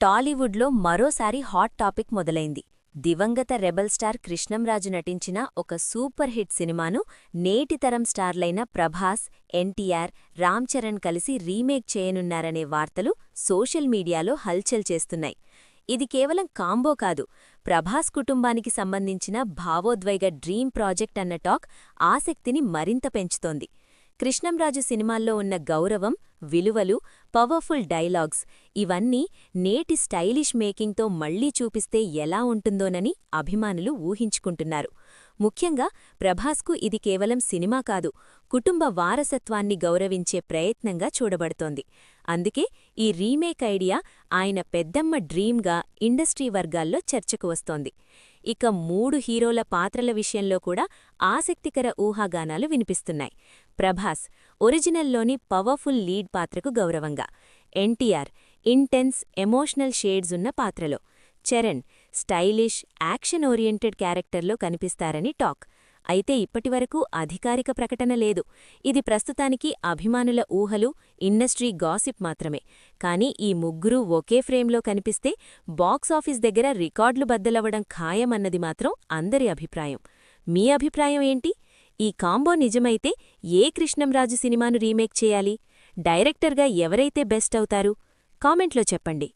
టాలీవుడ్లో మరోసారి hot topic మొదలైంది. దివంగత రెబల్ స్టార్ కృష్ణంరాజు నటించిన ఒక సూపర్ హిట్ సినిమాను నేటితరం స్టార్లైన ప్రభాస్ ఎన్టీఆర్ రామ్ చరణ్ కలిసి రీమేక్ చేయనున్నారనే వార్తలు సోషల్ మీడియాలో హల్చల్ చేస్తున్నాయి. ఇది కేవలం కాంబో కాదు ప్రభాస్ కుటుంబానికి సంబంధించిన భావోద్వేగ డ్రీమ్ ప్రాజెక్ట్ అన్న టాక్ ఆసక్తిని మరింత పెంచుతోంది. కృష్ణంరాజు సినిమాల్లో ఉన్న గౌరవం విలువలు పవర్ఫుల్ డైలాగ్స్ ఇవన్నీ నేటి స్టైలిష్ మేకింగ్తో మళ్ళీ చూపిస్తే ఎలా ఉంటుందోనని అభిమానులు ఊహించుకుంటున్నారు. ముఖ్యంగా ప్రభాస్కు ఇది కేవలం సినిమా కాదు కుటుంబ వారసత్వాన్ని గౌరవించే ప్రయత్నంగా చూడబడుతోంది. అందుకే ఈ రీమేక్ ఐడియా ఆయన పెద్దమ్మ డ్రీమ్గా ఇండస్ట్రీ వర్గాల్లో చర్చకు వస్తోంది. ఇక మూడు హీరోల పాత్రల విషయంలో కూడా ఆసక్తికర ఊహాగానాలు వినిపిస్తున్నాయి. ప్రభాస్ ఒరిజినల్లోని పవర్ఫుల్ లీడ్ పాత్రకు గౌరవంగా ఎన్టీఆర్ ఇంటెన్స్ ఎమోషనల్ షేడ్స్ ఉన్న పాత్రలో చరణ్ స్టైలిష్ యాక్షన్ ఓరియంటెడ్ క్యారెక్టర్లో కనిపిస్తారని టాక్. అయితే ఇప్పటివరకు అధికారిక ప్రకటన లేదు. ఇది ప్రస్తుతానికి అభిమానుల ఊహలు ఇండస్ట్రీ గాసిప్ మాత్రమే. కానీ ఈ ముగ్గురూ ఒకే ఫ్రేమ్లో కనిపిస్తే బాక్సాఫీస్ దగ్గర రికార్డులు బద్దలవ్వడం ఖాయమన్నది మాత్రం అందరి అభిప్రాయం. మీ అభిప్రాయం ఏంటి? ఈ కాంబో నిజమైతే ఏ కృష్ణంరాజు సినిమాను రీమేక్ చేయాలి? డైరెక్టర్గా ఎవరైతే బెస్ట్ అవుతారు? కామెంట్లో చెప్పండి.